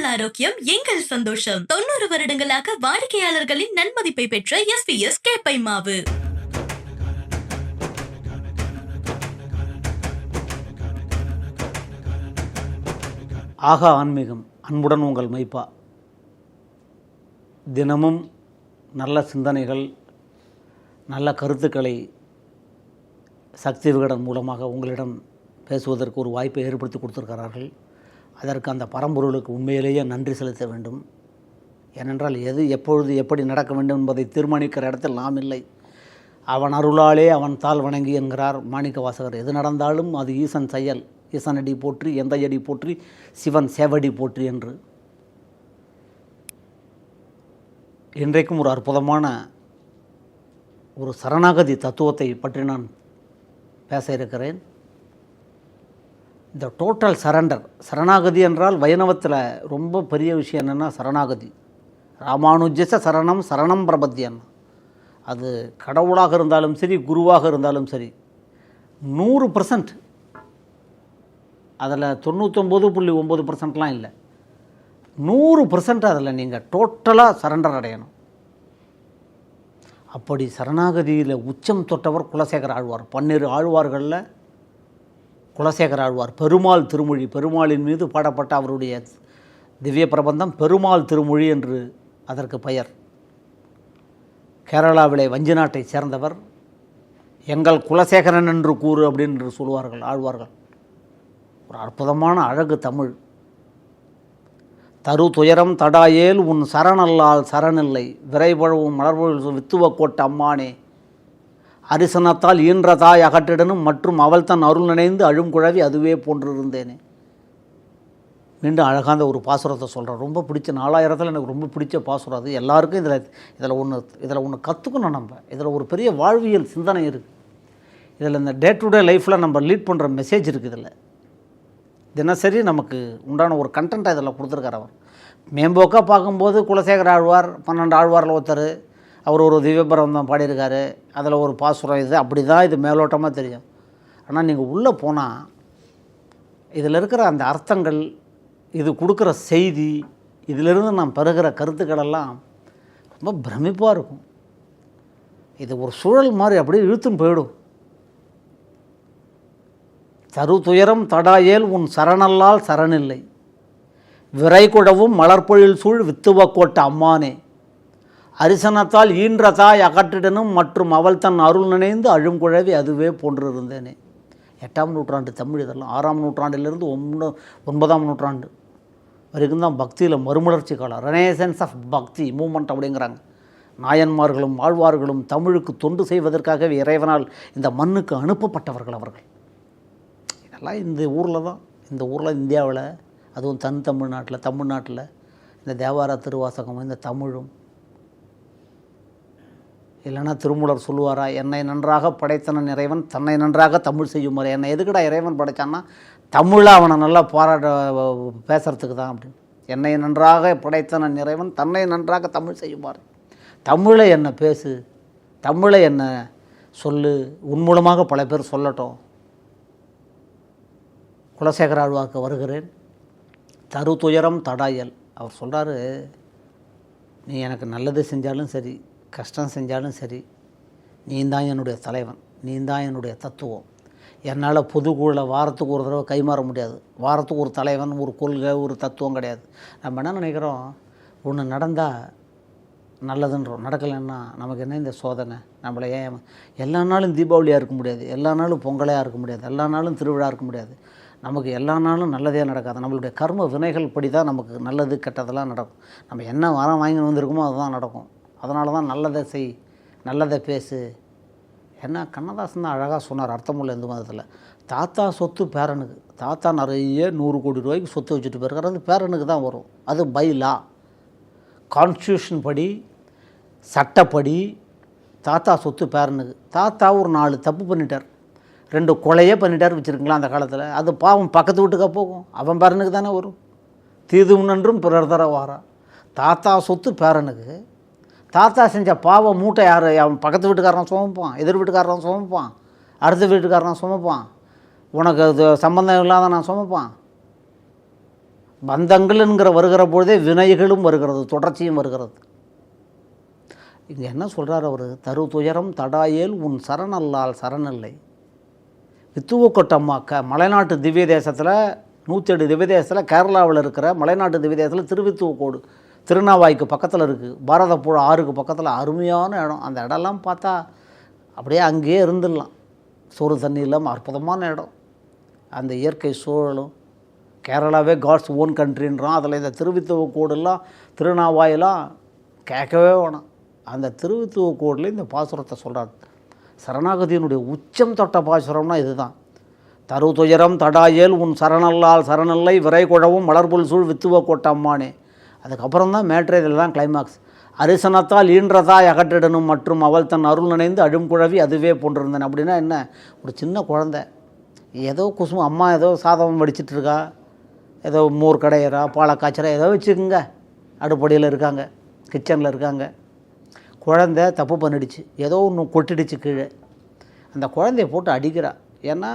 உங்கள் ஆரோக்கியம் எங்கள் சந்தோஷம். தொண்ணூறு வருடங்களாக வாடிக்கையாளர்களின் நன்மதிப்பை பெற்ற எஸ்பிஎஸ் கேப்பை மாவு. ஆகா ஆன்மீகம் அன்புடன் உங்கள் மைப்பா. தினமும் நல்ல சிந்தனைகள் நல்ல கருத்துக்களை சக்தி விகடன் மூலமாக உங்களிடம் பேசுவதற்கு ஒரு வாய்ப்பை ஏற்படுத்தி கொடுத்துருக்கிறார்கள். அதற்கு அந்த பரம்பொருளுக்கு உண்மையிலேயே நன்றி செலுத்த வேண்டும். ஏனென்றால் எது எப்பொழுது எப்படி நடக்க வேண்டும் என்பதை தீர்மானிக்கிற இடத்தில் நாம் இல்லை. அவன் அருளாலே அவன் தாள் வணங்கி என்கிறார் மாணிக்க வாசகர் எது நடந்தாலும் அது ஈசன் செயல். ஈசனடி போற்றி எந்த அடி போற்றி சிவன் சேவடி போற்றி என்று. இன்றைக்கும் ஒரு அற்புதமான ஒரு சரணாகதி தத்துவத்தை பற்றி நான் பேச இருக்கிறேன். இந்த டோட்டல் சரண்டர் சரணாகதி என்றால் வைணவத்தில் ரொம்ப பெரிய விஷயம் என்னென்னா சரணாகதி. ராமானுஜச சரணம் சரணம் பிரபத்தியன் அது கடவுளாக இருந்தாலும் சரி குருவாக இருந்தாலும் சரி நூறு பர்சன்ட் அதில் தொண்ணூற்றொம்பது புள்ளி ஒம்பது பர்சன்ட்லாம் இல்லை. நூறு பர்சன்ட் அதில் நீங்கள் டோட்டலாக சரண்டர் அடையணும். அப்படி சரணாகதியில் உச்சம் தொட்டவர் குலசேகர ஆழ்வார். பன்னிரு ஆழ்வார்களில் குலசேகர ஆழ்வார் பெருமாள் திருமொழி பெருமாளின் மீது பாடப்பட்ட அவருடைய திவ்ய பிரபந்தம் பெருமாள் திருமொழி என்று அதற்கு பெயர். கேரளாவிலே வஞ்சி நாட்டைச் சேர்ந்தவர். எங்கள் குலசேகரன் என்று கூறு அப்படின்னு சொல்லுவார்கள் ஆழ்வார்கள். ஒரு அற்புதமான அழகு தமிழ். தரு துயரம் தடாயேல் உன் சரணல்லால் சரணில்லை விரைபழவும் மலர்பொழில் வித்துவ கோட்ட அம்மானே. அரிசனத்தால் ஈன்ற தாய் அகற்றிடனும் மற்றும் அவள் தன் அருள் நினைந்து அழும் குழவி அதுவே போன்றிருந்தேனே. மீண்டும் அழகான ஒரு பாசுரத்தை சொல்கிறேன் ரொம்ப பிடிச்ச நாலாயிரத்தில் எனக்கு ரொம்ப பிடிச்ச பாசுரம் அது. எல்லாருக்கும் இதில் இதில் ஒன்று இதில் ஒன்று கற்றுக்கணும் நம்ம. இதில் ஒரு பெரிய வாழ்வியல் சிந்தனை இருக்குது இதில் இந்த டே டு டே லைஃப்பில் நம்ம லீட் பண்ணுற மெசேஜ் இருக்குது இதில். தினசரி நமக்கு உண்டான ஒரு கண்டென்ட்டை இதில் கொடுத்துருக்கார் அவர். மேம்போக்காக பார்க்கும்போது குலசேகர ஆழ்வார் பன்னெண்டு ஆழ்வாரில் ஒருத்தர் அவர் ஒரு திவ்யபிரபந்தம் பாடியிருக்காரு. அதில் ஒரு பாசுரம் இது. அப்படி தான் இது மேலோட்டமாக தெரியும். ஆனால் நீங்கள் உள்ளே போனால் இதில் இருக்கிற அந்த அர்த்தங்கள் இது கொடுக்குற செய்தி இதிலிருந்து நாம் பெறுகிற கருத்துக்களெல்லாம் ரொம்ப பிரமிப்பாக இருக்கும். இது ஒரு சூழல் மாதிரி அப்படியே இழுத்தும் போயிடும். தரு துயரம் தடாயேல் உன் சரணல்லால் சரணில்லை. விரைகுடவும் மலர்பொழில் சூழ் வித்துவ கோட்ட அம்மானே. அரிசனத்தால் ஈன்ற தாய் அகற்றிடனும் மற்றும் அவள் தன் அருள் நினைந்து அழும் குழவி அதுவே போன்றிருந்தேனே. எட்டாம் நூற்றாண்டு தமிழ் இதெல்லாம். ஆறாம் நூற்றாண்டிலிருந்து ஒன்று ஒன்பதாம் நூற்றாண்டு வரைக்கும் தான் பக்தியில் மறுமலர்ச்சி காலம் ரெனேசன்ஸ் ஆஃப் பக்தி மூமெண்ட் அப்படிங்கிறாங்க. நாயன்மார்களும் ஆழ்வார்களும் தமிழுக்கு தொண்டு செய்வதற்காகவே இறைவனால் இந்த மண்ணுக்கு அனுப்பப்பட்டவர்கள் அவர்கள். இதெல்லாம் இந்த ஊரில் தான். இந்த ஊரில் இந்தியாவில் அதுவும் தன் தமிழ்நாட்டில் தமிழ்நாட்டில் இந்த தேவார திருவாசகம் இந்த தமிழும் இல்லைன்னா திருமூலர் சொல்லுவாரா என்னை நன்றாக படைத்தனன் இறைவன் தன்னை நன்றாக தமிழ் செய்யும் முறை என்னை எதுக்கடா இறைவன் படைத்தான்னா தமிழை அவனை நல்லா பாராட்ட பேசுகிறதுக்கு தான் அப்படின்னு. என்னை நன்றாக படைத்தனன் இறைவன் தன்னை நன்றாக தமிழ் செய்யுமாறு தமிழை என்ன பேசு தமிழை என்ன சொல்லு உன் மூலமாக பல பேர் சொல்லட்டும். குலசேகர ஆழ்வாக்கு வருகிறேன். தரு துயரம் தடாயல். அவர் சொல்கிறாரு நீ எனக்கு நல்லது செஞ்சாலும் சரி கஷ்டம் செஞ்சாலும் சரி நீ தான் என்னுடைய தலைவன் நீ தான் என்னுடைய தத்துவம். என்னால் பொதுக்குழுவில் வாரத்துக்கு ஒரு தடவை கைமாற முடியாது. வாரத்துக்கு ஒரு தலைவன் ஒரு கொள்கை ஒரு தத்துவம் கிடையாது. நம்ம என்ன நினைக்கிறோம்? ஒன்று நடந்தால் நல்லதுன்றோம். நடக்கலைன்னா நமக்கு என்ன இந்த சோதனை? நம்மளை ஏன் எல்லா நாளும் தீபாவளியாக இருக்க முடியாது. எல்லா நாளும் பொங்கலையாக இருக்க முடியாது. எல்லா நாளும் திருவிழா இருக்க முடியாது. நமக்கு எல்லா நாளும் நல்லதே நடக்காது. நம்மளுடைய கர்ம வினைகள் படி தான் நமக்கு நல்லது கெட்டதெல்லாம் நடக்கும். நம்ம என்ன வரம் வாங்கி வந்திருக்கோமோ அதுதான் நடக்கும். அதனால தான் நல்லதை செய் நல்லதை பேசு. என்ன? கண்ணதாசன் தான் அழகாக சொன்னார் அர்த்தமுள்ள இந்து மதத்தில். தாத்தா சொத்து பேரனுக்கு. தாத்தா நிறைய நூறு கோடி ரூபாய்க்கு சொத்து வச்சுட்டு போயிருக்காரு. அது பேரனுக்கு தான் வரும். அது பைலா கான்ஸ்டியூஷன் படி சட்டப்படி தாத்தா சொத்து பேரனுக்கு. தாத்தா ஒரு நாலு தப்பு பண்ணிட்டார். ரெண்டு கொலையே பண்ணிட்டார் வச்சுருக்கலாம் அந்த காலத்தில்? அது பாவம் பக்கத்து வீட்டுக்கா போகும். அவன் பேரனுக்கு தானே வரும். தீது முன்னன்றும் பிறர் தர வாரா. தாத்தா சொத்து பேரனுக்கு. தாத்தா செஞ்ச பாவம் மூட்டை யார்? அவன் பக்கத்து வீட்டுக்காரன் சுமப்பான் எதிர் வீட்டுக்காரன் சுமப்பான் அடுத்த வீட்டுக்காரன் சுமப்பான். உனக்கு அது சம்மந்தம் இல்லாத நான் சுமப்பான். பந்தங்கள்ங்கிற வருகிற பொழுதே வினைகளும் வருகிறது தொடர்ச்சியும் வருகிறது. இங்கே என்ன சொல்கிறார் அவர்? தரு துயரம் தடாயேல் உன் சரணல்லால் சரணல்லை வித்துவக்கொட்டம்மா க மலைநாட்டு திவ்ய தேசத்தில் நூற்றி எட்டு திவ்ய தேசத்தில் கேரளாவில் இருக்கிற மலைநாட்டு திவ்ய தேசத்தில் திருவித்துவக்கோடு திருநாவாய்க்கு பக்கத்தில் இருக்குது பாரதப்புழ ஆறுக்கு பக்கத்தில் அருமையான இடம். அந்த இடம்லாம் பார்த்தா அப்படியே அங்கேயே இருந்துடலாம். சோறு தண்ணி இல்லாமல் அற்புதமான இடம். அந்த இயற்கை சூழலும் கேரளாவே காட்ஸ் ஓன் கண்ட்ரின்றோம் அதில் இந்த திருவித்துவக்கோடுலாம் திருநாவாயெல்லாம் கேட்கவே வேணாம். அந்த திருவித்துவ கோடில் இந்த பாசுரத்தை சொல்கிறார் சரணாகதியினுடைய உச்சம் தொட்ட பாசுரம்னா இதுதான். தரு துயரம் தடாயேல் உன் சரணல்லால் சரணல்லை விரை குழவும் மலர்புல் சூழ் வித்துவ கோட்டம்மானே. அதுக்கப்புறம் தான் மேட்ரே இதில் தான் கிளைமாக்ஸ் அரிசனத்தால் ஈன்றதாய் அகற்றிடணும் மற்றும் அவள் தன் அருள் நினைந்து அழும் குழவி அதுவே போன்றிருந்தேன். அப்படின்னா என்ன? ஒரு சின்ன குழந்தை. ஏதோ குசுமம் அம்மா ஏதோ சாதம் வடிச்சிட்டு இருக்கா ஏதோ மோர் கடையிறா பாலை காய்ச்சறா ஏதோ வச்சுக்கோங்க. அடுப்படியில் இருக்காங்க கிச்சனில் இருக்காங்க. குழந்தை தப்பு பண்ணிடுச்சு. ஏதோ ஒன்று கொட்டிடுச்சு கீழே. அந்த குழந்தைய போட்டு அடிக்கிறா. ஏன்னா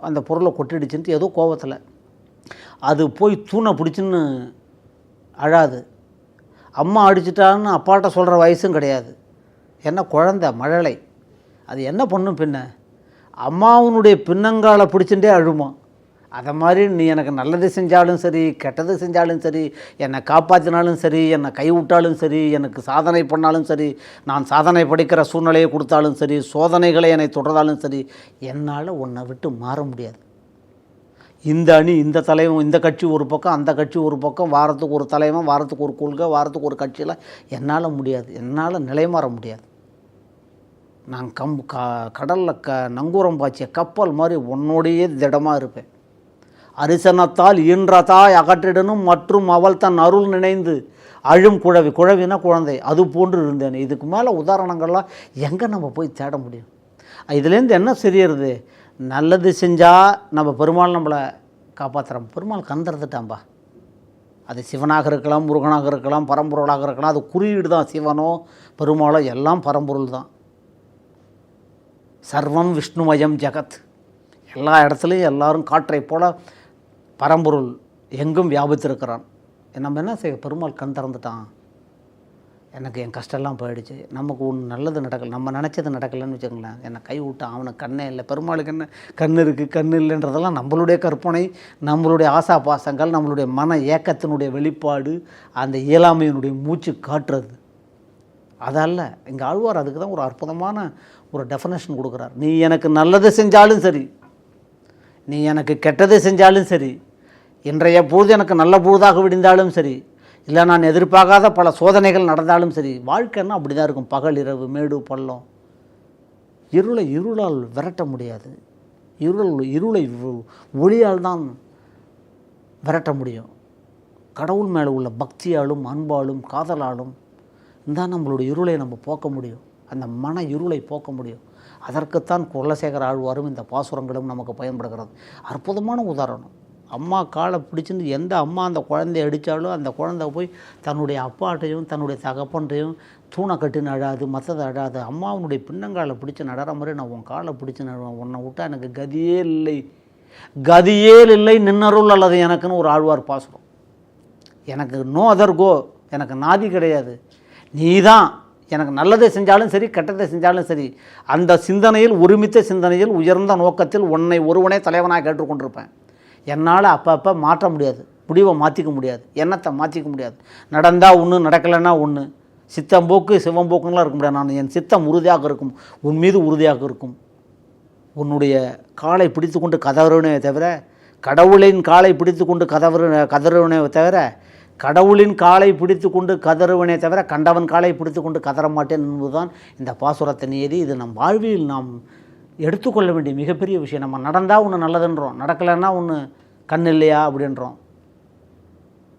அந்த பொருளை கொட்டிடுச்சுன்ட்டு ஏதோ கோவத்தில். அது போய் தூணை பிடிச்சின்னு அழாது. அம்மா அடிச்சிட்டான்னு அப்பாட்ட சொல்கிற வயசும் கிடையாது. என்ன குழந்தை மழலை. அது என்ன பண்ணும் பின்ன? அம்மாவுனுடைய பின்னங்காலை பிடிச்சுட்டே அழுமா. அதை மாதிரி நீ எனக்கு நல்லது செஞ்சாலும் சரி கெட்டது செஞ்சாலும் சரி என்னை காப்பாற்றினாலும் சரி என்னை கைவிட்டாலும் சரி எனக்கு சாதனை பண்ணாலும் சரி நான் சாதனை படைக்கிற சூழ்நிலையை கொடுத்தாலும் சரி சோதனைகளை என்னை தொடர்ந்தாலும் சரி என்னால் உன்னை விட்டு மாற முடியாது. இந்த அணி இந்த தலைவன் இந்த கட்சி ஒரு பக்கம் அந்த கட்சி ஒரு பக்கம் வாரத்துக்கு ஒரு தலைவன் வாரத்துக்கு ஒரு கொள்கை வாரத்துக்கு ஒரு கட்சியெல்லாம் என்னால் முடியாது. என்னால் நிலைமாற முடியாது. நான் கம் க கடலில் க நங்கூரம் பாய்ச்சிய கப்பல் மாதிரி உன்னோடையே திடமாக இருப்பேன். அரிசனத்தால் ஈன்றதாய் அகற்றிடனும் மற்றும் அவள் தன் அருள் நினைந்து அழும் குழவி குழவினா குழந்தை அது போன்று இருந்தேன். இதுக்கு மேலே உதாரணங்கள்லாம் எங்கே நம்ம போய் தேட முடியும்? இதுலேருந்து என்ன தெரியறது நல்லது செஞ்சால் நம்ம பெருமாள் நம்மளை காப்பாற்றுறோம் பெருமாள் கந்தறதுட்டாம்பா அது சிவனாக இருக்கலாம் முருகனாக இருக்கலாம் பரம்பொருளாக இருக்கலாம். அது குறியீடு தான். சிவனோ பெருமாளோ எல்லாம் பரம்பொருள் தான். சர்வம் விஷ்ணுமயம் ஜெகத். எல்லா இடத்துலையும் எல்லாரும் காற்றைப் போல் பரம்பொருள் எங்கும் வியாபித்திருக்கிறான். நம்ம என்ன செய்ய பெருமாள் கண் திறந்துட்டான் எனக்கு என் கஷ்டம்லாம் போயிடுச்சு. நமக்கு ஒன்று நல்லது நடக்கல நம்ம நினச்சது நடக்கலைன்னு வச்சுக்கோங்களேன். என்னை கை விட்டு அவனுக்கு கண்ணே இல்லை. பெருமாளுக்கு என்ன? கண் இருக்குது கண் இல்லைன்றதெல்லாம் நம்மளுடைய கற்பனை நம்மளுடைய ஆசா பாசங்கள் நம்மளுடைய மன ஏக்கத்தினுடைய வெளிப்பாடு அந்த இயலாமையினுடைய மூச்சு காட்டுறது. அதல்ல இங்கே ஆழ்வார் அதுக்கு தான் ஒரு அற்புதமான ஒரு டெஃபனேஷன் கொடுக்குறார். நீ எனக்கு நல்லது செஞ்சாலும் சரி நீ எனக்கு கெட்டது செஞ்சாலும் சரி இன்றைய பொழுது எனக்கு நல்ல பொழுதாக விடிந்தாலும் சரி இல்லை நான் எதிர்பார்க்காத பல சோதனைகள் நடந்தாலும் சரி வாழ்க்கைன்னா அப்படி தான் இருக்கும். பகல் இரவு மேடு பள்ளம். இருளை இருளால் விரட்ட முடியாது. இருள் இருளை ஒளியால் தான் விரட்ட முடியும். கடவுள் மேலே உள்ள பக்தியாலும் அன்பாலும் காதலாலும் தான் நம்மளுடைய இருளை நம்ம போக்க முடியும். அந்த மன இருளை போக்க முடியும். அதற்குத்தான் குலசேகர ஆழ்வாரும் இந்த பாசுரங்களும் நமக்கு பயன்படுகிறது. அற்புதமான உதாரணம். அம்மா காலை பிடிச்சிருந்து எந்த அம்மா அந்த குழந்தைய அடித்தாலும் அந்த குழந்தை போய் தன்னுடைய அப்பாட்டையும் தன்னுடைய தகப்பன்றையும் தூணை கட்டின்னு அழாது மற்றதை அழாது அம்மாவுனுடைய பின்னங்காலை பிடிச்சி நடற மாதிரி நான் உன் காலை பிடிச்சி நடுவேன். உன்னை விட்டா எனக்கு கதியே இல்லை. கதியே இல்லை. நின்னருள் அல்லது எனக்குன்னு ஒரு ஆழ்வார் பாசுகிறோம் எனக்கு நோ அதர் கோ எனக்கு நாதி கிடையாது. நீ தான் எனக்கு நல்லதை செஞ்சாலும் சரி கெட்டதை செஞ்சாலும் சரி அந்த சிந்தனையில் ஒருமித்த சிந்தனையில் உயர்ந்த நோக்கத்தில் உன்னை ஒருவனே தலைவனாக கேட்டுக்கொண்டிருப்பேன். என்னால் அப்பப்போ மாற்ற முடியாது. முடிவை மாற்றிக்க முடியாது. எண்ணத்தை மாற்றிக்க முடியாது. நடந்தால் ஒன்று நடக்கலைன்னா ஒன்று சித்தம்போக்கு போக்கு இருக்க முடியாது. நான் என் சித்தம் உறுதியாக இருக்கும். உன் மீது உறுதியாக இருக்கும். உன்னுடைய காலை பிடித்து கொண்டு கதவுறவனே தவிர கடவுளின் காலை பிடித்து கொண்டு கதவுற கதறுவனே தவிர கடவுளின் காலை பிடித்து கொண்டு கதறுவனே தவிர கண்டவன் காலை பிடித்து கொண்டு கதற மாட்டேன் என்பதுதான் இந்த பாசுரத்தின் நியதி இது நம் வாழ்வில் நாம் எடுத்துக்கொள்ள வேண்டிய மிகப்பெரிய விஷயம். நம்ம நடந்தால் ஒன்று நல்லதுன்றோம். நடக்கலைன்னா ஒன்று கண் இல்லையா அப்படின்றோம்.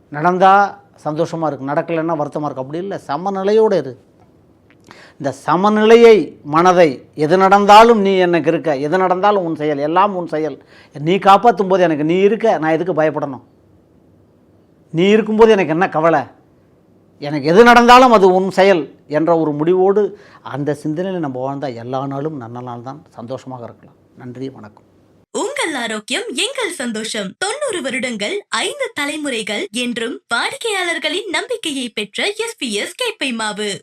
நடந்தால் சந்தோஷமாக இருக்குது நடக்கலைன்னா வருத்தமாக இருக்குது அப்படி இல்லை. சமநிலையோடு இரு. இந்த சமநிலையை மனதை எது நடந்தாலும் நீ எனக்கு இருக்க எது நடந்தாலும் உன் செயல். எல்லாம் உன் செயல். நீ காப்பாற்றும் போது எனக்கு நீ இருக்க. நான் எதுக்கு பயப்படணும்? நீ இருக்கும்போது எனக்கு என்ன கவலை? எனக்கு எது நடந்தாலும் அது உன் செயல் என்ற ஒரு முடிவோடு அந்த சிந்தனையில் நம்ம வாழ்ந்தால் எல்லா நாளும் நல்ல நாள் தான். சந்தோஷமாக இருக்கலாம். நன்றி வணக்கம். உங்கள் ஆரோக்கியம் எங்கள் சந்தோஷம். தொண்ணூறு வருடங்கள் ஐந்து தலைமுறைகள் என்றும் வாடிக்கையாளர்களின் நம்பிக்கையை பெற்ற எஸ்பிஎஸ் கேப்பை மாவு.